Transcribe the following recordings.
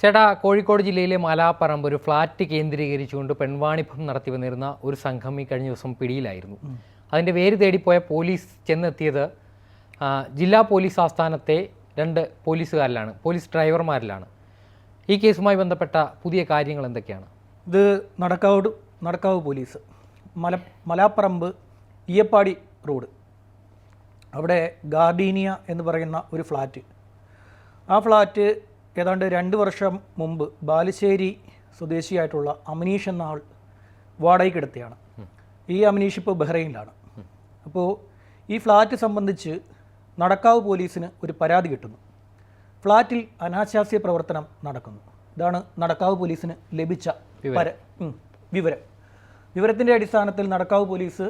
ചേട്ടാ കോഴിക്കോട് ജില്ലയിലെ മലാപ്പറമ്പ് ഒരു ഫ്ളാറ്റ് കേന്ദ്രീകരിച്ചുകൊണ്ട് പെൺവാണിഭം നടത്തി വന്നിരുന്ന ഒരു സംഘം ഈ കഴിഞ്ഞ ദിവസം പിടിയിലായിരുന്നു. അതിന്റെ പേര് തേടിപ്പോയ പോലീസ് ചെന്നെത്തിയത് ജില്ലാ പോലീസ് ആസ്ഥാനത്തെ രണ്ട് പോലീസുകാരിലാണ് പോലീസ് ഡ്രൈവർമാരിലാണ്. ഈ കേസുമായി ബന്ധപ്പെട്ട പുതിയ കാര്യങ്ങൾ എന്തൊക്കെയാണ്? ഇത് നടക്കാവ് നടക്കാവ് പോലീസ് മല മലാപ്പറമ്പ് ഈയപ്പാടി റോഡ്. അവിടെ ഗാർഡീനിയ എന്ന് പറയുന്ന ഒരു ഫ്ലാറ്റ് ആ ഫ്ലാറ്റ് ഏതാണ്ട് രണ്ട് വർഷം മുമ്പ് ബാലുശ്ശേരി സ്വദേശിയായിട്ടുള്ള അമിനീഷ് എന്ന ആൾ വാടകയ്ക്കെടുത്തിയാണ് ഈ അമിനീഷ് ഇപ്പോൾ ബഹ്റൈനിലാണ്. അപ്പോൾ ഈ ഫ്ലാറ്റ് സംബന്ധിച്ച് നടക്കാവ് പോലീസിന് ഒരു പരാതി കിട്ടുന്നു. ഫ്ലാറ്റിൽ അനാശാസ്യ പ്രവർത്തനം നടക്കുന്നു. ഇതാണ് നടക്കാവ് പോലീസിന് ലഭിച്ച പര വിവരം. വിവരത്തിന്റെ അടിസ്ഥാനത്തിൽ നടക്കാവ് പോലീസ്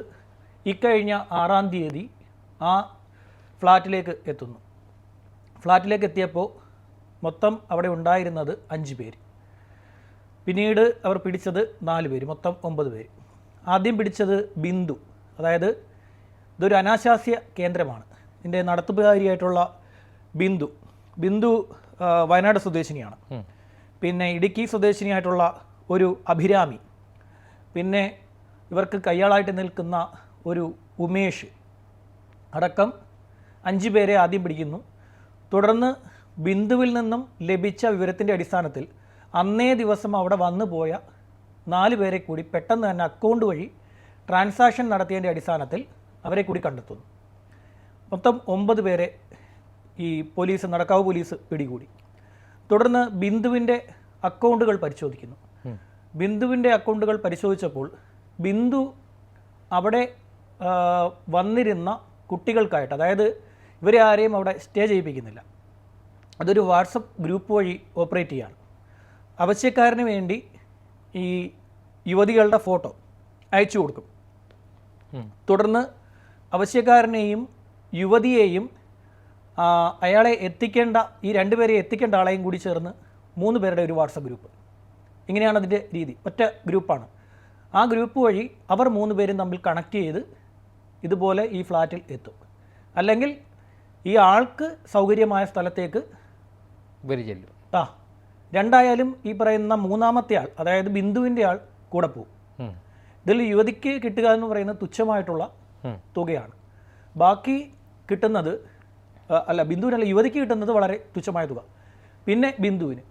ഇക്കഴിഞ്ഞ ആറാം തീയതി ആ ഫ്ലാറ്റിലേക്ക് എത്തുന്നു. ഫ്ലാറ്റിലേക്ക് എത്തിയപ്പോൾ മൊത്തം അവിടെ ഉണ്ടായിരുന്നത് അഞ്ച് പേര്. പിന്നീട് അവർ പിടിച്ചത് നാല് പേര് മൊത്തം ഒമ്പത് പേര്. ആദ്യം പിടിച്ചത് ബിന്ദു. അതായത് ഇതൊരു അനാശാസ്യ കേന്ദ്രമാണ്. ഇതിന്റെ നടത്തുകാരിയായിട്ടുള്ള ബിന്ദു. ബിന്ദു വയനാട് സ്വദേശിനിയാണ്. പിന്നെ ഇടുക്കി സ്വദേശിനിയായിട്ടുള്ള ഒരു അഭിരാമി. പിന്നെ ഇവർക്ക് കയ്യാളായിട്ട് നിൽക്കുന്ന ഒരു ഉമേഷ്. അടക്കം അഞ്ച് പേരെ ആദ്യം പിടിക്കുന്നു. തുടർന്ന് ബിന്ദുവിൽ നിന്നും ലഭിച്ച വിവരത്തിന്റെ അടിസ്ഥാനത്തിൽ അന്നേ ദിവസം അവിടെ വന്നു പോയ നാല് പേരെ കൂടി പെട്ടെന്ന് തന്നെ അക്കൗണ്ട് വഴി ട്രാൻസാക്ഷൻ നടത്തിയതിന്റെ അടിസ്ഥാനത്തിൽ അവരെ കൂടി കണ്ടെത്തുന്നു. മൊത്തം ഒമ്പത് പേരെ ഈ പോലീസ് നടക്കാവ് പോലീസ് പിടികൂടി. തുടർന്ന് ബിന്ദുവിന്റെ അക്കൗണ്ടുകൾ പരിശോധിക്കുന്നു. ബിന്ദുവിന്റെ അക്കൗണ്ടുകൾ പരിശോധിച്ചപ്പോൾ ബിന്ദു അവിടെ വന്നിരുന്ന കുട്ടികൾക്കായിട്ട് അതായത് ഇവരെ ആരെയും അവിടെ സ്റ്റേ ചെയ്യിപ്പിക്കുന്നില്ല. അതൊരു വാട്സപ്പ് ഗ്രൂപ്പ് വഴി ഓപ്പറേറ്റ് ചെയ്യാണ്. ആവശ്യക്കാരന് വേണ്ടി ഈ യുവതികളുടെ ഫോട്ടോ അയച്ചു കൊടുക്കും. തുടർന്ന് ആവശ്യക്കാരനെയും യുവതിയെയും അയാളെ എത്തിക്കേണ്ട ഈ രണ്ടുപേരെ എത്തിക്കേണ്ട ആളെയും കൂടി ചേർന്ന് മൂന്ന് പേരുടെ ഒരു വാട്സപ്പ് ഗ്രൂപ്പ്. ഇങ്ങനെയാണ് അതിന്റെ രീതി. ഒറ്റ ഗ്രൂപ്പാണ്. ആ ഗ്രൂപ്പ് വഴി അവർ മൂന്ന് പേരും തമ്മിൽ കണക്ട് ചെയ്ത് ഇതുപോലെ ഈ ഫ്ലാറ്റിൽ എത്തും. അല്ലെങ്കിൽ ഈ ആൾക്ക് സൗകര്യമായ സ്ഥലത്തേക്ക് ഇവർ ചെല്ലും. ആ രണ്ടായാലും ഈ പറയുന്ന മൂന്നാമത്തെ ആൾ അതായത് ബിന്ദുവിന്റെ ആൾ കൂടെ പോകും. ഇതിൽ യുവതിക്ക് കിട്ടുക എന്ന് പറയുന്ന തുച്ഛമായിട്ടുള്ള. തുകയാണ്. ബാക്കി കിട്ടുന്നത് അല്ല ബിന്ദുവിനല്ല യുവതിക്ക് കിട്ടുന്നത് വളരെ തുച്ഛമായ തുക. പിന്നെ ബിന്ദുവിന്.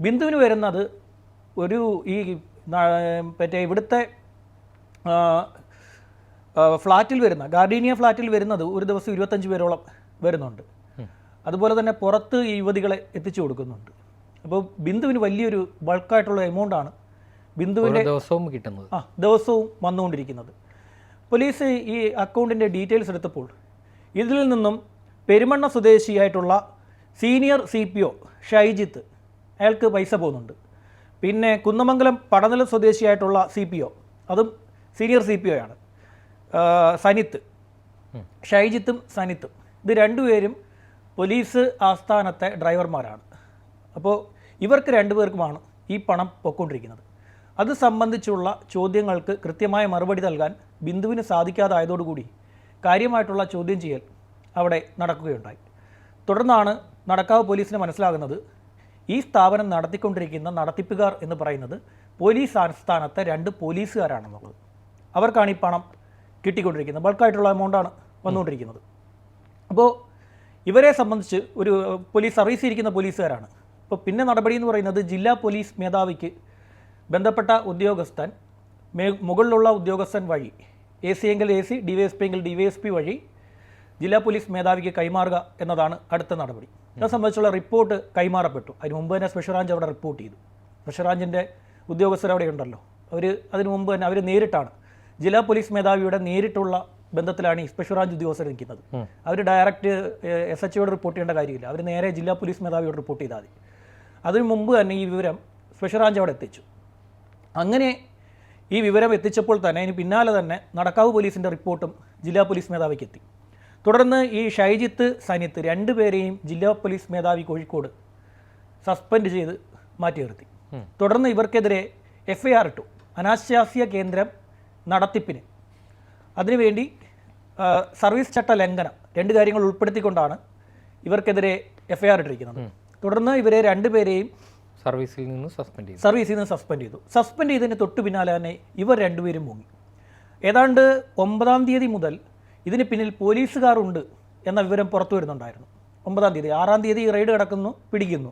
ബിന്ദുവിന് വരുന്നത് ഒരു ഈ മറ്റേ ഇവിടുത്തെ ഫ്ലാറ്റിൽ വരുന്ന ഗാർഡീനിയ ഫ്ലാറ്റിൽ വരുന്നത് ഒരു ദിവസം ഇരുപത്തഞ്ച് പേരോളം വരുന്നുണ്ട്. അതുപോലെ തന്നെ പുറത്ത് ഈ യുവതികളെ എത്തിച്ചു കൊടുക്കുന്നുണ്ട്. അപ്പോൾ ബിന്ദുവിന് വലിയൊരു ബൾക്കായിട്ടുള്ള എമൗണ്ടാണ് ബിന്ദുവിന്റെ ദിവസവും കിട്ടുന്നത്. ആ ദിവസവും വന്നുകൊണ്ടിരിക്കുന്നത്. പോലീസ് ഈ അക്കൗണ്ടിന്റെ ഡീറ്റെയിൽസ് എടുത്തപ്പോൾ ഇതിൽ നിന്നും Perumanna സ്വദേശിയായിട്ടുള്ള senior C P O Shaijith അയാൾക്ക് പൈസ പോകുന്നുണ്ട്. പിന്നെ കുന്നമംഗലം പടനില സ്വദേശിയായിട്ടുള്ള സി പി ഒ അതും സീനിയർ സി പി ഒ ആണ്. സനിത്ത് ഷൈജിത്തും സനിത്തും. ഇത് രണ്ടുപേരും പോലീസ് ആസ്ഥാനത്തെ ഡ്രൈവർമാരാണ്. അപ്പോൾ ഇവർക്ക് രണ്ടുപേർക്കുമാണ് ഈ പണം പൊക്കൊണ്ടിരിക്കുന്നത്. അത് സംബന്ധിച്ചുള്ള ചോദ്യങ്ങൾക്ക് കൃത്യമായ മറുപടി നൽകാൻ ബിന്ദുവിന് സാധിക്കാതായതോടുകൂടി കാര്യമായിട്ടുള്ള ചോദ്യം ചെയ്യൽ അവിടെ നടക്കുകയുണ്ടായി. തുടർന്നാണ് നടക്കാവ് പോലീസിന് മനസ്സിലാകുന്നത് ഈ സ്ഥാപനം നടത്തിക്കൊണ്ടിരിക്കുന്ന നടത്തിപ്പുകാർ എന്ന് പറയുന്നത് പോലീസ് ആസ്ഥാനത്തെ രണ്ട് പോലീസുകാരാണെന്നുള്ളത്. അവർക്കാണ് ഈ പണം കിട്ടിക്കൊണ്ടിരിക്കുന്നത്. ബൾക്കായിട്ടുള്ള എമൗണ്ടാണ് വന്നുകൊണ്ടിരിക്കുന്നത്. അപ്പോൾ ഇവരെ സംബന്ധിച്ച് ഒരു പോലീസ് സർവീസ് ഇരിക്കുന്ന പോലീസുകാരാണ്. അപ്പോൾ പിന്നെ നടപടി എന്ന് പറയുന്നത് ജില്ലാ പോലീസ് മേധാവിക്ക് ബന്ധപ്പെട്ട ഉദ്യോഗസ്ഥൻ മേ മുകളിലുള്ള ഉദ്യോഗസ്ഥൻ വഴി എ സി എങ്കിൽ A C D Y S P എങ്കിൽ ഡി വൈ എസ് പി വഴി ജില്ലാ പോലീസ് മേധാവിക്ക് കൈമാറുക എന്നതാണ് അടുത്ത നടപടി. അത് സംബന്ധിച്ചുള്ള റിപ്പോർട്ട് കൈമാറപ്പെട്ടു. അതിന് മുമ്പ് തന്നെ സ്പെഷ്യൽ ബ്രാഞ്ച് അവിടെ റിപ്പോർട്ട് ചെയ്തു. സ്പെഷ്യൽ ബ്രാഞ്ചിന്റെ ഉദ്യോഗസ്ഥർ അവിടെ ഉണ്ടല്ലോ. അവർ അതിന് മുമ്പ് തന്നെ അവർ നേരിട്ടാണ്. ജില്ലാ പോലീസ് മേധാവിയുടെ നേരിട്ടുള്ള ബന്ധത്തിലാണ് ഈ സ്പെഷ്യൽ ബ്രാഞ്ച് ഉദ്യോഗസ്ഥർ നിൽക്കുന്നത്. അവർ ഡയറക്റ്റ് എസ് എച്ച് റിപ്പോർട്ട് ചെയ്യേണ്ട കാര്യമില്ല. അവർ നേരെ ജില്ലാ പോലീസ് മേധാവിയോട് റിപ്പോർട്ട് ചെയ്താൽ മതി. അതിന് മുമ്പ് തന്നെ ഈ വിവരം സ്പെഷ്യൽ ബ്രാഞ്ച് അവിടെ എത്തിച്ചു. അങ്ങനെ ഈ വിവരം എത്തിച്ചപ്പോൾ തന്നെ അതിന് പിന്നാലെ തന്നെ നടക്കാവ് പോലീസിന്റെ റിപ്പോർട്ടും ജില്ലാ പോലീസ് മേധാവിക്ക് എത്തി. തുടർന്ന് ഈ ഷൈജിത്ത് സനിത്ത് രണ്ടുപേരെയും ജില്ലാ പോലീസ് മേധാവി കോഴിക്കോട് സസ്പെൻഡ് ചെയ്ത് മാറ്റി നിർത്തി. തുടർന്ന് ഇവർക്കെതിരെ എഫ് ഐ ആർ ഇട്ടു. അനാശാസ്യ കേന്ദ്രം നടത്തിപ്പിന്. അതിനുവേണ്ടി സർവീസ് ചട്ട ലംഘനം രണ്ട് കാര്യങ്ങൾ ഉൾപ്പെടുത്തിക്കൊണ്ടാണ് ഇവർക്കെതിരെ എഫ് ഐ ആർ ഇട്ടിരിക്കുന്നത് തുടർന്ന് ഇവരെ രണ്ടുപേരെയും സർവീസിൽ നിന്ന് സസ്പെൻഡ് ചെയ്തു. സർവീസിൽ നിന്ന് സസ്പെൻഡ് ചെയ്തു. സസ്പെൻഡ് ചെയ്തതിന് തൊട്ട് പിന്നാലെ തന്നെ ഇവർ രണ്ടുപേരും മുങ്ങി. ഏതാണ്ട് ഒമ്പതാം തീയതി മുതൽ ഇതിന് പിന്നിൽ പോലീസുകാരുണ്ട് എന്ന വിവരം പുറത്തു വരുന്നുണ്ടായിരുന്നു. ഒമ്പതാം തീയതി ആറാം തീയതി റെയ്ഡ് കിടക്കുന്നു പിടിക്കുന്നു.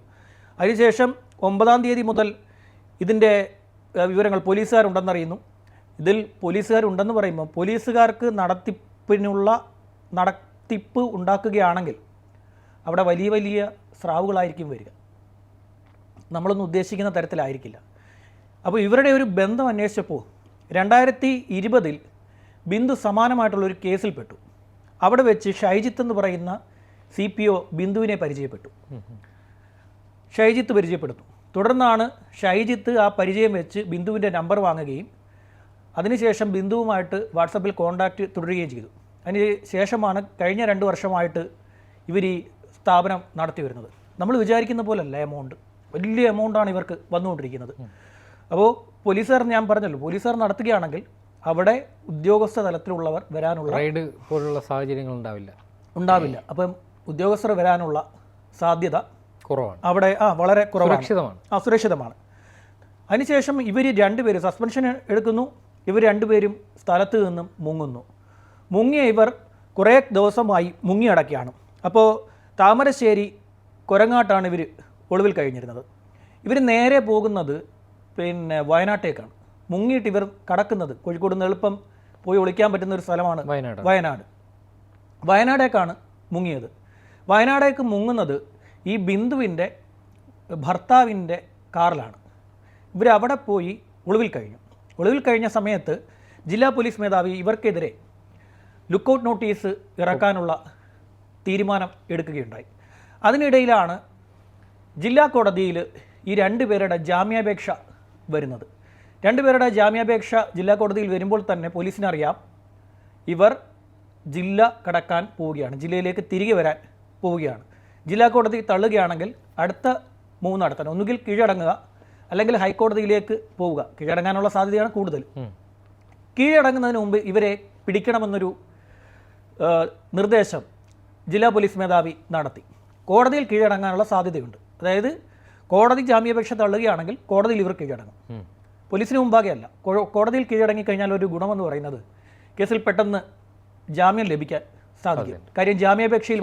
അതിനുശേഷം ഒമ്പതാം തീയതി മുതൽ ഇതിന്റെ വിവരങ്ങൾ പോലീസുകാരുണ്ടെന്നറിയുന്നു. ഇതിൽ പോലീസുകാരുണ്ടെന്ന് പറയുമ്പോൾ പോലീസുകാർക്ക് നടത്തിപ്പിനുള്ള നടത്തിപ്പ് ഉണ്ടാക്കുകയാണെങ്കിൽ അവിടെ വലിയ വലിയ സ്രാവുകളായിരിക്കും വരിക. നമ്മളൊന്നും ഉദ്ദേശിക്കുന്ന തരത്തിലായിരിക്കില്ല. അപ്പോൾ ഇവരുടെ ഒരു ബന്ധം അന്വേഷിച്ചപ്പോൾ രണ്ടായിരത്തി ഇരുപതിൽ ബിന്ദു സമാനമായിട്ടുള്ളൊരു കേസിൽപ്പെട്ടു അവിടെ വെച്ച് ഷൈജിത്ത് എന്ന് പറയുന്ന സി പി ഒ ബിന്ദുവിനെ പരിചയപ്പെട്ടു. ഷൈജിത്ത് പരിചയപ്പെടുന്നു. തുടർന്നാണ് ഷൈജിത്ത് ആ പരിചയം വെച്ച് ബിന്ദുവിന്റെ നമ്പർ വാങ്ങുകയും അതിനുശേഷം ബിന്ദുവുമായിട്ട് വാട്സപ്പിൽ കോണ്ടാക്റ്റ് തുടരുകയും ചെയ്തു. അതിന് ശേഷമാണ് കഴിഞ്ഞ രണ്ട് വർഷമായിട്ട് ഇവർ ഈ സ്ഥാപനം നടത്തി വരുന്നത്. നമ്മൾ വിചാരിക്കുന്ന പോലല്ല എമൗണ്ട് വലിയ എമൗണ്ടാണ് ഇവർക്ക് വന്നുകൊണ്ടിരിക്കുന്നത്. അപ്പോൾ പോലീസുകാർ ഞാൻ പറഞ്ഞല്ലോ പോലീസുകാർ നടത്തുകയാണെങ്കിൽ അവിടെ ഉദ്യോഗസ്ഥ തലത്തിലുള്ളവർ വരാനുള്ള റൈഡ് പോലുള്ള സാഹചര്യങ്ങൾ ഉണ്ടാവില്ല. ഉണ്ടാവില്ല. അപ്പം ഉദ്യോഗസ്ഥർ വരാനുള്ള സാധ്യത കുറവാണ്. അവിടെ ആ വളരെ കുറവാണ്. സുരക്ഷിതമാണ്. അസുരക്ഷിതമാണ് അതിനുശേഷം ഇവർ രണ്ടുപേര് സസ്പെൻഷൻ എടുക്കുന്നു. ഇവർ രണ്ടുപേരും സ്ഥലത്ത് നിന്നും മുങ്ങുന്നു. മുങ്ങിയ ഇവർ കുറേ ദിവസമായി മുങ്ങിയടക്കുകയാണ് അപ്പോൾ താമരശ്ശേരി കൊരങ്ങാട്ടാണ് ഇവർ ഒളിവിൽ കഴിഞ്ഞിരുന്നത്. ഇവർ നേരെ പോകുന്നത് പിന്നെ വയനാട്ടേക്കാണ്. മുങ്ങിയിട്ട് ഇവർ കടക്കുന്നത് കോഴിക്കോട് നിന്ന് എളുപ്പം പോയി ഒളിക്കാൻ പറ്റുന്ന ഒരു സ്ഥലമാണ് വയനാട്. വയനാട്. വയനാടേക്കാണ് മുങ്ങിയത്. വയനാടേക്ക് മുങ്ങുന്നത് ഈ ബിന്ദുവിന്റെ ഭർത്താവിന്റെ കാറിലാണ്. ഇവരവിടെ പോയി ഒളിവിൽ കഴിഞ്ഞു. ഒളിവിൽ കഴിഞ്ഞ സമയത്ത് ജില്ലാ പോലീസ് മേധാവി ഇവർക്കെതിരെ ലുക്കൗട്ട് നോട്ടീസ് ഇറക്കാനുള്ള തീരുമാനം എടുക്കുകയുണ്ടായി. അതിനിടയിലാണ് ജില്ലാ കോടതിയിൽ ഈ രണ്ട് പേരുടെ ജാമ്യാപേക്ഷ വരുന്നത്. രണ്ടുപേരുടെ ജാമ്യാപേക്ഷ ജില്ലാ കോടതിയിൽ വരുമ്പോൾ തന്നെ പോലീസിനറിയാം ഇവർ ജില്ല കടക്കാൻ പോവുകയാണ്. ജില്ലയിലേക്ക് തിരികെ വരാൻ പോവുകയാണ്. ജില്ലാ കോടതി തള്ളുകയാണെങ്കിൽ അടുത്ത മൂന്നടത്തം ഒന്നുകിൽ കീഴടങ്ങുക അല്ലെങ്കിൽ ഹൈക്കോടതിയിലേക്ക് പോവുക. കീഴടങ്ങാനുള്ള സാധ്യതയാണ് കൂടുതൽ. കീഴടങ്ങുന്നതിന് മുമ്പ് ഇവരെ പിടിക്കണമെന്നൊരു നിർദ്ദേശം ജില്ലാ പോലീസ് മേധാവി നടത്തി. കോടതിയിൽ കീഴടങ്ങാനുള്ള സാധ്യതയുണ്ട്. അതായത് കോടതി ജാമ്യപേക്ഷ തള്ളുകയാണെങ്കിൽ കോടതിയിൽ ഇവർ കീഴടങ്ങും. പോലീസിന് മുമ്പാകെയല്ല കോടതിയിൽ കീഴടങ്ങി കഴിഞ്ഞാൽ ഒരു ഗുണമെന്ന് പറയുന്നത് കേസിൽ പെട്ടെന്ന് ജാമ്യം ലഭിക്കാൻ സാധിക്കും. കാര്യം ജാമ്യാപേക്ഷയിൽ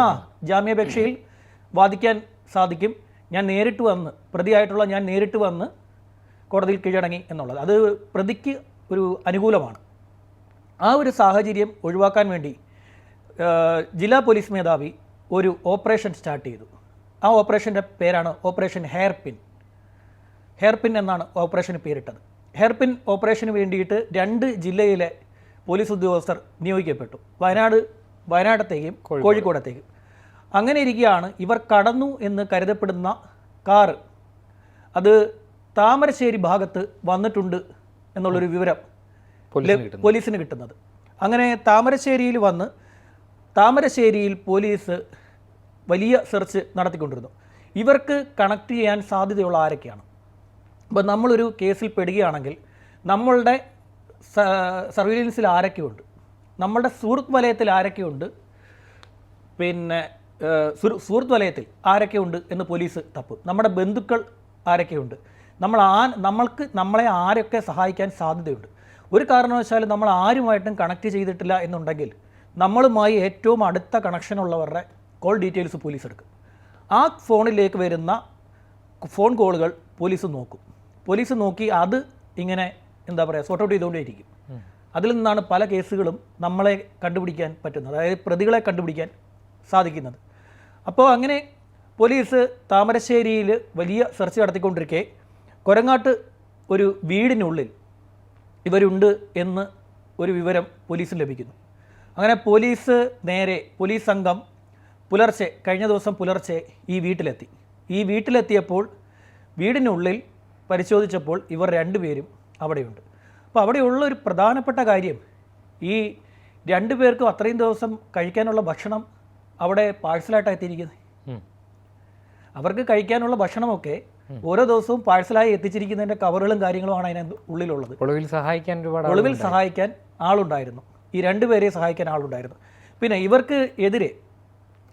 ആ ജാമ്യാപേക്ഷയിൽ വാദിക്കാൻ സാധിക്കും. ഞാൻ നേരിട്ട് വന്ന് പ്രതിയായിട്ടുള്ള ഞാൻ നേരിട്ട് വന്ന് കോടതിയിൽ കീഴടങ്ങി എന്നുള്ളത്. അത് പ്രതിക്ക് ഒരു അനുകൂലമാണ്. ആ ഒരു സാഹചര്യം ഒഴിവാക്കാൻ വേണ്ടി ജില്ലാ പോലീസ് മേധാവി ഒരു ഓപ്പറേഷൻ സ്റ്റാർട്ട് ചെയ്തു. ആ ഓപ്പറേഷന്റെ പേരാണ് operation hair pin hair pin എന്നാണ് ഓപ്പറേഷന് പേരിട്ടത്. ഹെയർ പിൻ ഓപ്പറേഷന് വേണ്ടിയിട്ട് രണ്ട് ജില്ലയിലെ പോലീസ് ഉദ്യോഗസ്ഥർ നിയോഗിക്കപ്പെട്ടു. വയനാട് വയനാടത്തേക്കും കോഴിക്കോടത്തേക്കും. അങ്ങനെ ഇരിക്കുകയാണ്. ഇവർ കടന്നു എന്ന് കരുതപ്പെടുന്ന കാറ് അത് താമരശ്ശേരി ഭാഗത്ത് വന്നിട്ടുണ്ട് എന്നുള്ളൊരു വിവരം പോലീസിന് കിട്ടുന്നു. കിട്ടുന്നത്. അങ്ങനെ താമരശ്ശേരിയിൽ വന്ന് താമരശ്ശേരിയിൽ പോലീസ് വലിയ സെർച്ച് നടത്തിക്കൊണ്ടിരുന്നു. ഇവർക്ക് കണക്ട് ചെയ്യാൻ സാധ്യതയുള്ള ആരൊക്കെയാണ്? അപ്പോൾ നമ്മളൊരു കേസിൽ പെടുകയാണെങ്കിൽ നമ്മളുടെ സർവീലൻസിൽ ആരൊക്കെയുണ്ട്? നമ്മളുടെ സുഹൃത്ത് വലയത്തിൽ ആരൊക്കെയുണ്ട്? പിന്നെ സുഹൃത്ത് വലയത്തിൽ ആരൊക്കെയുണ്ട് എന്ന് പോലീസ് തപ്പും. നമ്മുടെ ബന്ധുക്കൾ ആരൊക്കെയുണ്ട് നമ്മൾ ആ നമ്മൾക്ക് നമ്മളെ ആരൊക്കെ സഹായിക്കാൻ സാധ്യതയുണ്ട്? ഒരു കാരണവശാലും നമ്മൾ ആരുമായിട്ടും കണക്ട് ചെയ്തിട്ടില്ല എന്നുണ്ടെങ്കിൽ നമ്മളുമായി ഏറ്റവും അടുത്ത കണക്ഷനുള്ളവരുടെ കോൾ ഡീറ്റെയിൽസ് പോലീസ് എടുക്കും. ആ ഫോണിലേക്ക് വരുന്ന ഫോൺ കോളുകൾ പോലീസ് നോക്കും. പോലീസ് നോക്കി അത് ഇങ്ങനെ എന്താ പറയുക സോർട്ട് ഔട്ട് ചെയ്തുകൊണ്ടേയിരിക്കും. അതിൽ നിന്നാണ് പല കേസുകളും നമ്മളെ കണ്ടുപിടിക്കാൻ പറ്റുന്നത്. അതായത് പ്രതികളെ കണ്ടുപിടിക്കാൻ സാധിക്കുന്നത്. അപ്പോൾ അങ്ങനെ പോലീസ് താമരശ്ശേരിയിൽ വലിയ സെർച്ച് നടത്തിക്കൊണ്ടിരിക്കെ. കൊരങ്ങാട്ട് ഒരു വീടിനുള്ളിൽ ഇവരുണ്ട് എന്ന് ഒരു വിവരം പോലീസിന് ലഭിക്കുന്നു. അങ്ങനെ പോലീസ് നേരെ പോലീസ് സംഘം പുലർച്ചെ കഴിഞ്ഞ ദിവസം പുലർച്ചെ ഈ വീട്ടിലെത്തി. ഈ വീട്ടിലെത്തിയപ്പോൾ വീടിനുള്ളിൽ പരിശോധിച്ചപ്പോൾ ഇവർ രണ്ടുപേരും അവിടെയുണ്ട്. അപ്പോൾ അവിടെയുള്ള ഒരു പ്രധാനപ്പെട്ട കാര്യം ഈ രണ്ടു പേർക്കും അത്രയും ദിവസം കഴിക്കാനുള്ള ഭക്ഷണം അവിടെ പാഴ്സലായിട്ടാണ് എത്തിയിരിക്കുന്നത്. അവർക്ക് കഴിക്കാനുള്ള ഭക്ഷണമൊക്കെ ഓരോ ദിവസവും പാഴ്സലായി എത്തിച്ചിരിക്കുന്നതിന്റെ കവറുകളും കാര്യങ്ങളുമാണ് അതിന് ഉള്ളിലുള്ളത്. ഒളിവിൽ സഹായിക്കാൻ ഒരുപാട് ഒളിവിൽ സഹായിക്കാൻ ആളുണ്ടായിരുന്നു. ഈ രണ്ടുപേരെ സഹായിക്കാൻ ആളുണ്ടായിരുന്നു. പിന്നെ ഇവർക്ക് എതിരെ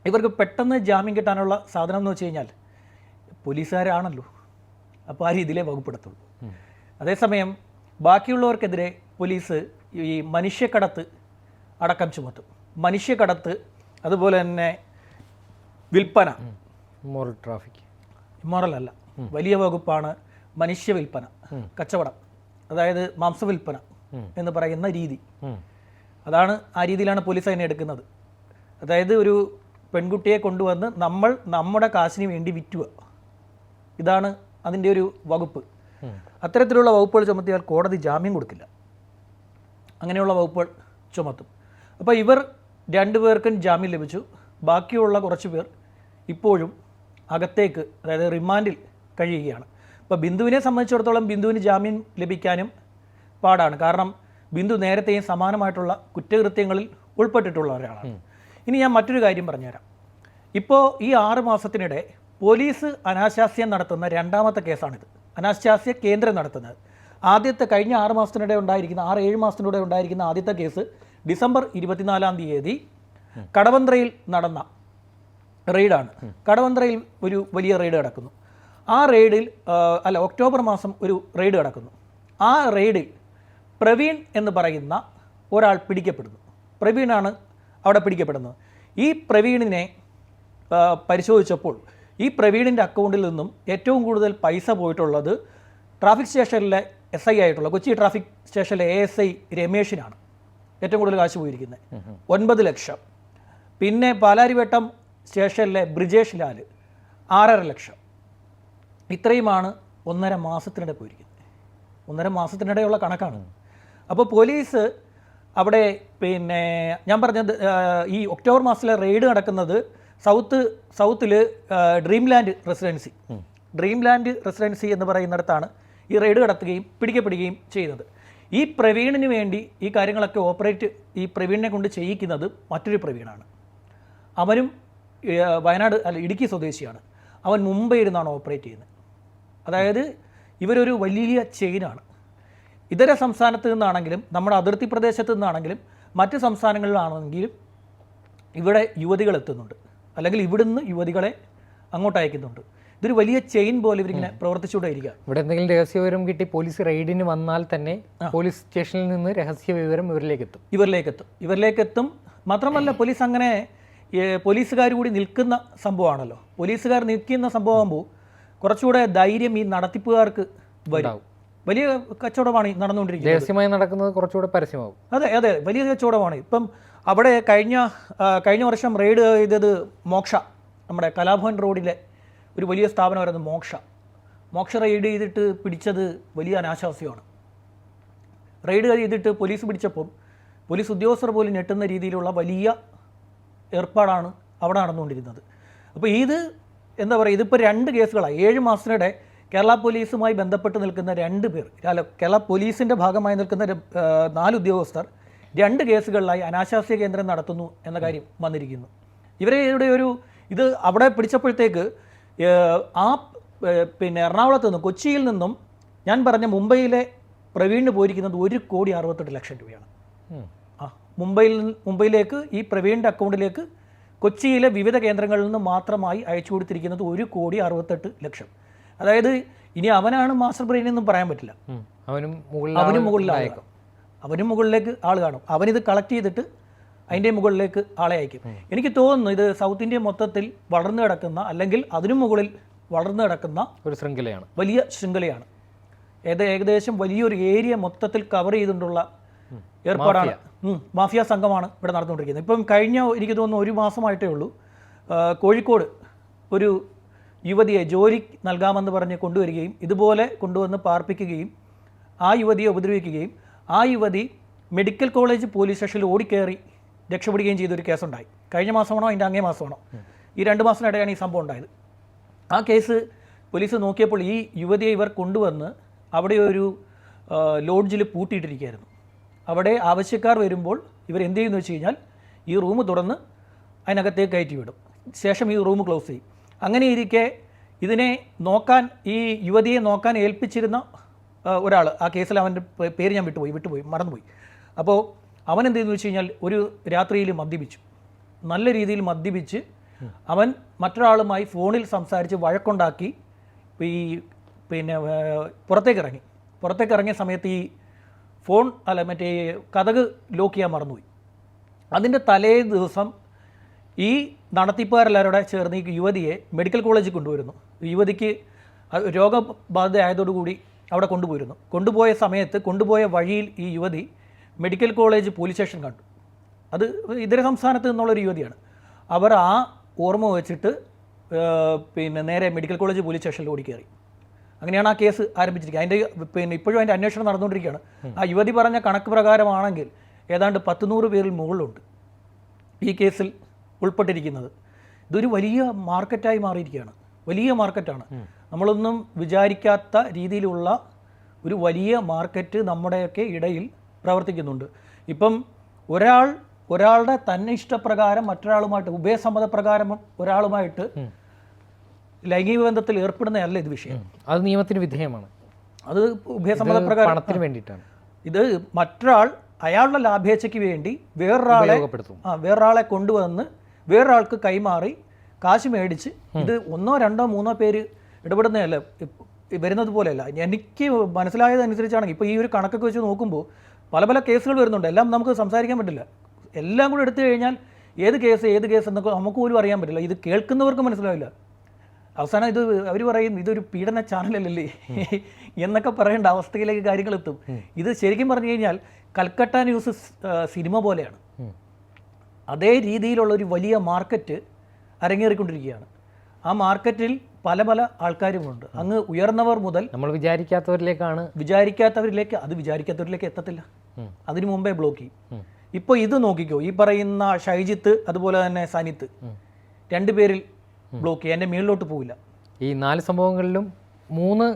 ഇവർക്ക് പെട്ടെന്ന് ജാമ്യം കിട്ടാനുള്ള സാധനം എന്ന് വെച്ച് കഴിഞ്ഞാൽ പോലീസുകാരാണല്ലോ. അപ്പോൾ ആ രീതിയിലേ വകുപ്പെടുത്തുള്ളൂ. അതേസമയം ബാക്കിയുള്ളവർക്കെതിരെ പോലീസ് ഈ മനുഷ്യക്കടത്ത് അടക്കം ചുമത്തും. മനുഷ്യക്കടത്ത് അതുപോലെ തന്നെ വിൽപ്പന. മോറൽ ട്രാഫിക് ഇമ്മോറൽ അല്ല. വലിയ വകുപ്പാണ് മനുഷ്യ വിൽപ്പന കച്ചവടം. അതായത് മാംസ വിൽപ്പന എന്ന് പറയുന്ന രീതി. അതാണ് ആ രീതിയിലാണ് പോലീസ് അതിനെ എടുക്കുന്നത്. അതായത് ഒരു പെൺകുട്ടിയെ കൊണ്ടുവന്ന് നമ്മൾ നമ്മുടെ കാശിന് വേണ്ടി വിറ്റുക. ഇതാണ് അതിന്റെ ഒരു വകുപ്പ്. അത്തരത്തിലുള്ള വകുപ്പുകൾ ചുമത്തിയാൽ കോടതി ജാമ്യം കൊടുക്കില്ല. അങ്ങനെയുള്ള വകുപ്പുകൾ ചുമത്തും. അപ്പോൾ ഇവർ രണ്ടുപേർക്കും ജാമ്യം ലഭിച്ചു. ബാക്കിയുള്ള കുറച്ച് പേർ ഇപ്പോഴും അകത്തേക്ക് അതായത് റിമാൻഡിൽ കഴിയുകയാണ്. ഇപ്പോൾ ബിന്ദുവിനെ സംബന്ധിച്ചിടത്തോളം ബിന്ദുവിന് ജാമ്യം ലഭിക്കാനും പാടാണ്. കാരണം ബിന്ദു നേരത്തെയും സമാനമായിട്ടുള്ള കുറ്റകൃത്യങ്ങളിൽ ഉൾപ്പെട്ടിട്ടുള്ള ഒരാളാണ്. ഇനി ഞാൻ മറ്റൊരു കാര്യം പറഞ്ഞുതരാം. ഇപ്പോൾ ഈ ആറ് മാസത്തിനിടെ പോലീസ് അനാശാസ്യം നടത്തുന്ന രണ്ടാമത്തെ കേസാണിത്. അനാശാസ്യ കേന്ദ്രം നടത്തുന്നത്. ആദ്യത്തെ കഴിഞ്ഞ ആറ് മാസത്തിനിടെ ഉണ്ടായിരിക്കുന്ന ആറ് ഏഴ് മാസത്തിനിടെ ഉണ്ടായിരിക്കുന്ന ആദ്യത്തെ കേസ് ഡിസംബർ ഇരുപത്തിനാലാം തീയതി കടവന്ത്രയിൽ നടന്ന റെയ്ഡാണ്. കടവന്ത്രയിൽ ഒരു വലിയ റെയ്ഡ് നടക്കുന്നു. ആ റെയ്ഡിൽ അല്ല ഒക്ടോബർ മാസം ഒരു റെയ്ഡ് നടക്കുന്നു. ആ റെയ്ഡിൽ പ്രവീൺ എന്ന് പറയുന്ന ഒരാൾ പിടിക്കപ്പെടുന്നു. പ്രവീണാണ് അവിടെ പിടിക്കപ്പെടുന്നത്. ഈ പ്രവീണിനെ പരിശോധിച്ചപ്പോൾ ഈ പ്രവീണിന്റെ അക്കൗണ്ടിൽ നിന്നും ഏറ്റവും കൂടുതൽ പൈസ പോയിട്ടുള്ളത് ട്രാഫിക് സ്റ്റേഷനിലെ എസ് ഐ ആയിട്ടുള്ള കൊച്ചി ട്രാഫിക് സ്റ്റേഷനിലെ എ എസ് ഐ രമേഷിനാണ് ഏറ്റവും കൂടുതൽ കാശ് പോയിരിക്കുന്നത്. ഒൻപത് ലക്ഷം. പിന്നെ പാലാരിവട്ടം സ്റ്റേഷനിലെ ബ്രിജേഷ് ലാൽ ആറര ലക്ഷം. ഇത്രയുമാണ് ഒന്നര മാസത്തിനിടെ പോയിരിക്കുന്നത്. ഒന്നര മാസത്തിനിടെയുള്ള കണക്കാണ്. അപ്പോൾ പോലീസ് അവിടെ പിന്നെ ഞാൻ പറഞ്ഞത് ഈ ഒക്ടോബർ മാസത്തിലെ റെയ്ഡ് നടക്കുന്നത് south സൗത്തിൽ dream land residency. Dream land residency എന്ന് പറയുന്നിടത്താണ് ഈ റെയ്ഡ് നടത്തുകയും പിടിക്കപ്പെടുകയും ചെയ്യുന്നത് ഈ പ്രവീണിന് വേണ്ടി ഈ കാര്യങ്ങളൊക്കെ ഓപ്പറേറ്റ് ഈ പ്രവീണിനെ കൊണ്ട് ചെയ്യിക്കുന്നത് മറ്റൊരു പ്രവീണാണ്. അവനും വയനാട് അല്ല ഇടുക്കി സ്വദേശിയാണ്. അവൻ മുംബൈ ഇരുന്നാണ് ഓപ്പറേറ്റ് ചെയ്യുന്നത്. അതായത് ഇവരൊരു വലിയ ചെയിനാണ്. ഇതര സംസ്ഥാനത്ത് നിന്നാണെങ്കിലും നമ്മുടെ അതിർത്തി പ്രദേശത്ത് നിന്നാണെങ്കിലും മറ്റ് സംസ്ഥാനങ്ങളിലാണെങ്കിലും ഇവിടെ യുവതികൾ എത്തുന്നുണ്ട്. അല്ലെങ്കിൽ ഇവിടുന്ന് യുവതികളെ അങ്ങോട്ട് അയക്കുന്നുണ്ട്. ഇതൊരു വലിയ ചെയിൻ പോലെ ഇവരിങ്ങനെ പ്രവർത്തിച്ചുകൊണ്ടേ ഇരിക്കുക ഇവിടെ എന്തെങ്കിലും രഹസ്യ വിവരം കിട്ടി പോലീസ് റെയ്ഡിന് വന്നാൽ തന്നെ പോലീസ് സ്റ്റേഷനിൽ നിന്ന് രഹസ്യ വിവരം ഇവരിലേക്ക് എത്തും ഇവരിലേക്ക് എത്തും ഇവരിലേക്ക് എത്തും മാത്രമല്ല പോലീസ് അങ്ങനെ പോലീസുകാർ കൂടി നിൽക്കുന്ന സംഭവമാണല്ലോ. പോലീസുകാർ നിൽക്കുന്ന സംഭവമാകുമ്പോൾ കുറച്ചുകൂടെ ധൈര്യം ഈ നടത്തിപ്പുകാർക്ക് വരും. വലിയ കച്ചവടമാണ് ഈ നടന്നുകൊണ്ടിരിക്കുന്നത്. രഹസ്യമായി നടക്കുന്നത് കുറച്ചുകൂടെ പരസ്യമാകും അതെ അതെ വലിയ കച്ചവടമാണ്. ഇപ്പം അവിടെ കഴിഞ്ഞ കഴിഞ്ഞ വർഷം റെയ്ഡ് ചെയ്തത് മോക്ഷ നമ്മുടെ കലാഭവൻ റോഡിലെ ഒരു വലിയ സ്ഥാപനമായിരുന്നു മോക്ഷ. മോക്ഷ റെയ്ഡ് ചെയ്തിട്ട് പിടിച്ചത് വലിയ അനാശാസ്യമാണ്. റെയ്ഡ് ചെയ്തിട്ട് പോലീസ് പിടിച്ചപ്പോൾ പോലീസ് ഉദ്യോഗസ്ഥർ പോലും ഞെട്ടുന്ന രീതിയിലുള്ള വലിയ ഏർപ്പാടാണ് അവിടെ നടന്നുകൊണ്ടിരുന്നത്. അപ്പോൾ ഇത് എന്താ പറയുക ഇതിപ്പോൾ രണ്ട് കേസുകളാണ് ഏഴ് മാസത്തിനിടെ കേരള പോലീസുമായി ബന്ധപ്പെട്ട് നിൽക്കുന്ന രണ്ട് പേർ കേരള പോലീസിന്റെ ഭാഗമായി നിൽക്കുന്ന നാല് ഉദ്യോഗസ്ഥർ രണ്ട് കേസുകളിലായി അനാശാസ്യ കേന്ദ്രം നടത്തുന്നു എന്ന കാര്യം വന്നിരിക്കുന്നു. ഇവരെ ഒരു ഇത് അവിടെ പിടിച്ചപ്പോഴത്തേക്ക് ആ പിന്നെ എറണാകുളത്ത് നിന്നും കൊച്ചിയിൽ നിന്നും ഞാൻ പറഞ്ഞ മുംബൈയിലെ പ്രവീണിന് പോയിരിക്കുന്നത് ഒരു കോടി അറുപത്തെട്ട് ലക്ഷം രൂപയാണ്. ആ മുംബൈയിൽ നിന്ന് മുംബൈയിലേക്ക് ഈ പ്രവീണിന്റെ അക്കൗണ്ടിലേക്ക് കൊച്ചിയിലെ വിവിധ കേന്ദ്രങ്ങളിൽ നിന്ന് മാത്രമായി അയച്ചു കൊടുത്തിരിക്കുന്നത് ഒരു കോടി അറുപത്തെട്ട് ലക്ഷം. അതായത് ഇനി അവനാണ് മാസ്റ്റർ ബ്രെയിൻ എന്നും പറയാൻ പറ്റില്ല. അവനും അവനും മുകളിലായേക്കും. അവനും മുകളിലേക്ക് ആൾ കാണും. അവനിത് കളക്ട് ചെയ്തിട്ട് അതിന്റെ മുകളിലേക്ക് ആളെ അയക്കും. എനിക്ക് തോന്നുന്നു ഇത് സൗത്ത് ഇന്ത്യ മൊത്തത്തിൽ വളർന്നു കിടക്കുന്ന അല്ലെങ്കിൽ അതിനു മുകളിൽ വളർന്നു കിടക്കുന്ന ഒരു ശൃംഖലയാണ്. വലിയ ശൃംഖലയാണ്. ഏത് ഏകദേശം വലിയൊരു ഏരിയ മൊത്തത്തിൽ കവർ ചെയ്തിട്ടുള്ള ഏർപ്പാടാണ്. മാഫിയ. സംഘമാണ് ഇവിടെ നടന്നുകൊണ്ടിരിക്കുന്നത്. ഇപ്പം കഴിഞ്ഞ എനിക്ക് തോന്നുന്നു ഒരു മാസമായിട്ടേ ഉള്ളൂ. കോഴിക്കോട് ഒരു യുവതിയെ ജോലി നൽകാമെന്ന് പറഞ്ഞ് കൊണ്ടുവരികയും ഇതുപോലെ കൊണ്ടുവന്ന് പാർപ്പിക്കുകയും ആ യുവതിയെ ഉപദ്രവിക്കുകയും ആ യുവതി മെഡിക്കൽ കോളേജ് പോലീസ് സ്റ്റേഷനിൽ ഓടിക്കയറി രക്ഷപ്പെടുകയും ചെയ്തൊരു കേസുണ്ടായി. കഴിഞ്ഞ മാസമാണോ? അതിന്റെ അങ്ങേ മാസമാണോ? ഈ രണ്ട് മാസത്തിനിടെയാണ് ഈ സംഭവം ഉണ്ടായത്. ആ കേസ് പോലീസ് നോക്കിയപ്പോൾ ഈ യുവതിയെ ഇവർ കൊണ്ടുവന്ന് അവിടെ ഒരു ലോഡ്ജിൽ പൂട്ടിയിട്ടിരിക്കുകയായിരുന്നു. അവിടെ ആവശ്യക്കാർ വരുമ്പോൾ ഇവർ എന്ത് ചെയ്യുന്നു വെച്ച് കഴിഞ്ഞാൽ ഈ റൂം തുറന്ന് അതിനകത്തേക്ക് കയറ്റി വിടും. ശേഷം ഈ റൂം ക്ലോസ് ചെയ്യും. അങ്ങനെ ഇരിക്കെ ഇതിനെ നോക്കാൻ ഈ യുവതിയെ നോക്കാൻ ഏൽപ്പിച്ചിരുന്ന ഒരാൾ ആ കേസിൽ അവന്റെ പേര് ഞാൻ വിട്ടുപോയി വിട്ടുപോയി മറന്നുപോയി. അപ്പോൾ അവൻ എന്ത് ചെയ്യുന്നു വെച്ച് കഴിഞ്ഞാൽ ഒരു രാത്രിയിൽ മദ്യപിച്ചു. നല്ല രീതിയിൽ മദ്യപിച്ച് അവൻ മറ്റൊരാളുമായി ഫോണിൽ സംസാരിച്ച് വഴക്കുണ്ടാക്കി ഈ പിന്നെ പുറത്തേക്ക് ഇറങ്ങി പുറത്തേക്ക് ഇറങ്ങിയ സമയത്ത് ഈ ഫോൺ അല്ല മറ്റേ കഥക് ലോക്ക് ചെയ്യാൻ മറന്നുപോയി. അതിന്റെ തലേ ദിവസം ഈ നടത്തിപ്പുകാരെല്ലാവരോടെ ചേർന്ന് ഈ യുവതിയെ മെഡിക്കൽ കോളേജിൽ കൊണ്ടുവരുന്നു. യുവതിക്ക് രോഗബാധിതയായതോടുകൂടി അവിടെ കൊണ്ടുപോയിരുന്നു കൊണ്ടുപോയ സമയത്ത് കൊണ്ടുപോയ വഴിയിൽ ഈ യുവതി മെഡിക്കൽ കോളേജ് പോലീസ് സ്റ്റേഷൻ കണ്ടു. അത് ഇതര സംസ്ഥാനത്ത് നിന്നുള്ളൊരു യുവതിയാണ്. അവർ ആ ഓർമ്മ വെച്ചിട്ട് പിന്നെ നേരെ മെഡിക്കൽ കോളേജ് പോലീസ് സ്റ്റേഷനിൽ ഓടിക്കയറി അങ്ങനെയാണ് ആ കേസ് ആരംഭിച്ചിരിക്കുന്നത്. അതിന്റെ പിന്നെ ഇപ്പോഴും അതിന്റെ അന്വേഷണം നടന്നുകൊണ്ടിരിക്കുകയാണ്. ആ യുവതി പറഞ്ഞ കണക്ക് പ്രകാരമാണെങ്കിൽ ഏതാണ്ട് പത്ത് നൂറ് പേരിൽ മുകളിലുണ്ട് ഈ കേസിൽ ഉൾപ്പെട്ടിരിക്കുന്നത്. ഇതൊരു വലിയ മാർക്കറ്റായി മാറിയിരിക്കുകയാണ്. വലിയ മാർക്കറ്റാണ്. നമ്മളൊന്നും വിചാരിക്കാത്ത രീതിയിലുള്ള ഒരു വലിയ മാർക്കറ്റ് നമ്മുടെയൊക്കെ ഇടയിൽ പ്രവർത്തിക്കുന്നുണ്ട്. ഇപ്പം ഒരാൾ ഒരാളുടെ തന്നെ ഇഷ്ടപ്രകാരം മറ്റൊരാളുമായിട്ട് ഉഭയസമ്മതപ്രകാരം ഒരാളുമായിട്ട് ലൈംഗിക ബന്ധത്തിൽ ഏർപ്പെടുന്നതല്ല ഇത് വിഷയം. അത് നിയമത്തിന് വിധേയമാണ്. അത് ഉഭയസമ്മതപ്രകാരം പണത്തിന് വേണ്ടിയിട്ടാണ്. ഇത് മറ്റൊരാൾ അയാളുടെ ലാഭേച്ഛയ്ക്ക് വേണ്ടി വേറൊരാളെ ആ വേറൊരാളെ കൊണ്ടുവന്ന് വേറൊരാൾക്ക് കൈമാറി കാശ് മേടിച്ച് ഇത് ഒന്നോ രണ്ടോ മൂന്നോ പേര് ഇടപെടുന്നതല്ല. വരുന്നത് പോലെയല്ല. എനിക്ക് മനസ്സിലായതനുസരിച്ചാണെങ്കിൽ ഇപ്പോൾ ഈ ഒരു കണക്കൊക്കെ വെച്ച് നോക്കുമ്പോൾ പല പല കേസുകൾ വരുന്നുണ്ട്. എല്ലാം നമുക്ക് സംസാരിക്കാൻ പറ്റില്ല. എല്ലാം കൂടി എടുത്തു കഴിഞ്ഞാൽ ഏത് കേസ് ഏത് കേസ് എന്നൊക്കെ നമുക്ക് പോലും അറിയാൻ പറ്റില്ല. ഇത് കേൾക്കുന്നവർക്ക് മനസ്സിലാവില്ല. അവസാനം ഇത് അവർ പറയും ഇതൊരു പീഡന ചാനലല്ലേ? എന്നൊക്കെ പറയേണ്ട അവസ്ഥയിലേക്ക് കാര്യങ്ങൾ എത്തും. ഇത് ശരിക്കും പറഞ്ഞു കഴിഞ്ഞാൽ കൽക്കട്ട ന്യൂസ് സിനിമ പോലെയാണ്. അതേ രീതിയിലുള്ള ഒരു വലിയ മാർക്കറ്റ് അരങ്ങേറിക്കൊണ്ടിരിക്കുകയാണ്. ആ മാർക്കറ്റിൽ പല പല ആൾക്കാരുമുണ്ട്. അങ്ങ് ഉയർന്നവർ മുതൽ നമ്മൾ വിചാരിക്കാത്തവരിലേക്കാണ്. വിചാരിക്കാത്തവരിലേക്ക് അത് വിചാരിക്കാത്തവരിലേക്ക് എത്തത്തില്ല. അതിനു മുമ്പേ ബ്ലോക്ക് ചെയ്യും. ഇപ്പോൾ ഇത് നോക്കിക്കോ ഈ പറയുന്ന ഷൈജിത്ത് അതുപോലെ തന്നെ സനിത്ത്. രണ്ടുപേരിൽ ബ്ലോക്ക് ചെയ്യും. എന്റെ മേളിലോട്ട് പോവില്ല. ഈ നാല് സംഭവങ്ങളിലും മൂന്ന്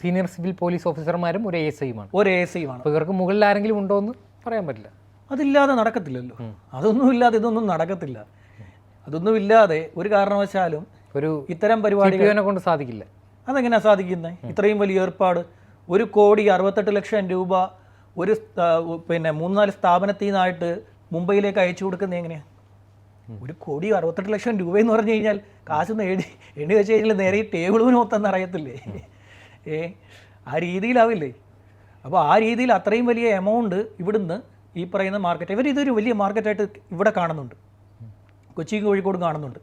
സീനിയർ സിവിൽ പോലീസ് ഓഫീസർമാരും ഒരു എ എസ് ഐയുമാണ് ഒരു എ എസ് ഐയുമാണ് അപ്പോൾ ഇവർക്ക് മുകളിൽ ആരെങ്കിലും ഉണ്ടോ എന്ന് പറയാൻ പറ്റില്ല. അതില്ലാതെ നടക്കത്തില്ലല്ലോ. അതൊന്നുമില്ലാതെ ഇതൊന്നും നടക്കത്തില്ല. അതൊന്നും ഇല്ലാതെ ഒരു കാരണവശാലും ഒരു ഇത്തരം പരിപാടികൾ കൊണ്ട് സാധിക്കില്ല. അതെങ്ങനെയാണ് സാധിക്കുന്നത് ഇത്രയും വലിയ ഏർപ്പാട്. ഒരു കോടി അറുപത്തെട്ട് ലക്ഷം രൂപ ഒരു പിന്നെ മൂന്ന് നാല് സ്ഥാപനത്തിൽ നിന്നായിട്ട് മുംബൈയിലേക്ക് അയച്ചു കൊടുക്കുന്നത് എങ്ങനെയാണ് ഒരു കോടി അറുപത്തെട്ട് ലക്ഷം രൂപ എന്ന് പറഞ്ഞു കഴിഞ്ഞാൽ കാശൊന്ന് നേടി എണ്ണി വെച്ച് കഴിഞ്ഞാൽ നേരെ ഈ ടേബിളിന് മൊത്തം അറിയത്തില്ലേ ഏ ആ രീതിയിലാവില്ലേ? അപ്പോൾ ആ രീതിയിൽ അത്രയും വലിയ എമൗണ്ട് ഇവിടുന്ന് ഈ പറയുന്ന മാർക്കറ്റ് ഇവർ ഇതൊരു വലിയ മാർക്കറ്റായിട്ട് ഇവിടെ കാണുന്നുണ്ട്. കൊച്ചിയും കോഴിക്കോടും കാണുന്നുണ്ട്.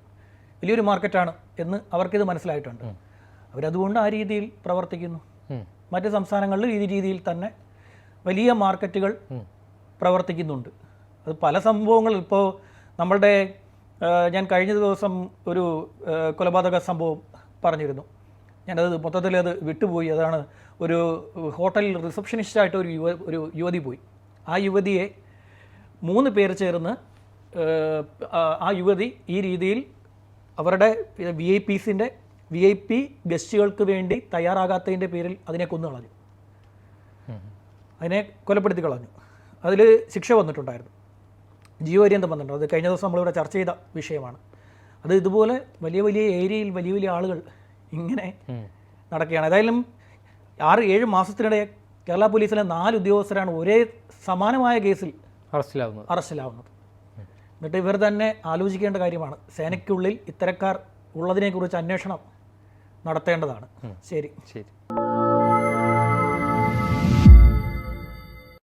വലിയൊരു മാർക്കറ്റാണ് എന്ന് അവർക്കിത് മനസ്സിലായിട്ടുണ്ട്. അവരതുകൊണ്ട് ആ രീതിയിൽ പ്രവർത്തിക്കുന്നു. മറ്റ് സംസ്ഥാനങ്ങളിലും ഈ രീതിയിൽ തന്നെ വലിയ മാർക്കറ്റുകൾ പ്രവർത്തിക്കുന്നുണ്ട്. അത് പല സംഭവങ്ങൾ ഇപ്പോൾ നമ്മളുടെ ഞാൻ കഴിഞ്ഞ ദിവസം ഒരു കൊലപാതക സംഭവം പറഞ്ഞിരുന്നു. ഞാനത് മൊത്തത്തിൽ അത് വിട്ടുപോയി. അതാണ് ഒരു ഹോട്ടൽ റിസപ്ഷനിസ്റ്റായിട്ട് ഒരു യുവ ഒരു യുവതി പോയി. ആ യുവതിയെ മൂന്ന് പേർ ചേർന്ന് ആ- യുവതി ഈ രീതിയിൽ അവരുടെ വി ഐ പീസിന്റെ വി ഐ പി ഗസ്റ്റുകൾക്ക് വേണ്ടി തയ്യാറാകാത്തതിന്റെ പേരിൽ അതിനെ കൊന്നു കളഞ്ഞു. അതിനെ കൊലപ്പെടുത്തി കളഞ്ഞു. അതിൽ ശിക്ഷ വന്നിട്ടുണ്ടായിരുന്നു. ജീവപര്യന്തം വന്നിട്ടുണ്ട് അത് കഴിഞ്ഞ ദിവസം നമ്മളിവിടെ ചർച്ച ചെയ്ത വിഷയമാണ്. അത് ഇതുപോലെ വലിയ വലിയ ഏരിയയിൽ വലിയ വലിയ ആളുകൾ ഇങ്ങനെ. നടക്കുകയാണ്. ഏതായാലും ആറ് ഏഴ് മാസത്തിനിടെ കേരള പോലീസിലെ നാല് ഉദ്യോഗസ്ഥരാണ് ഒരേ സമാനമായ കേസിൽ അറസ്റ്റിലാവുന്നത്. അറസ്റ്റിലാവുന്നത്. എന്നിട്ട് ഇവർ തന്നെ ആലോചിക്കേണ്ട കാര്യമാണ്. സേനയ്ക്കുള്ളിൽ ഇത്തരക്കാർ ഉള്ളതിനെക്കുറിച്ച് അന്വേഷണം നടത്തേണ്ടതാണ്. ശരി. ശരി.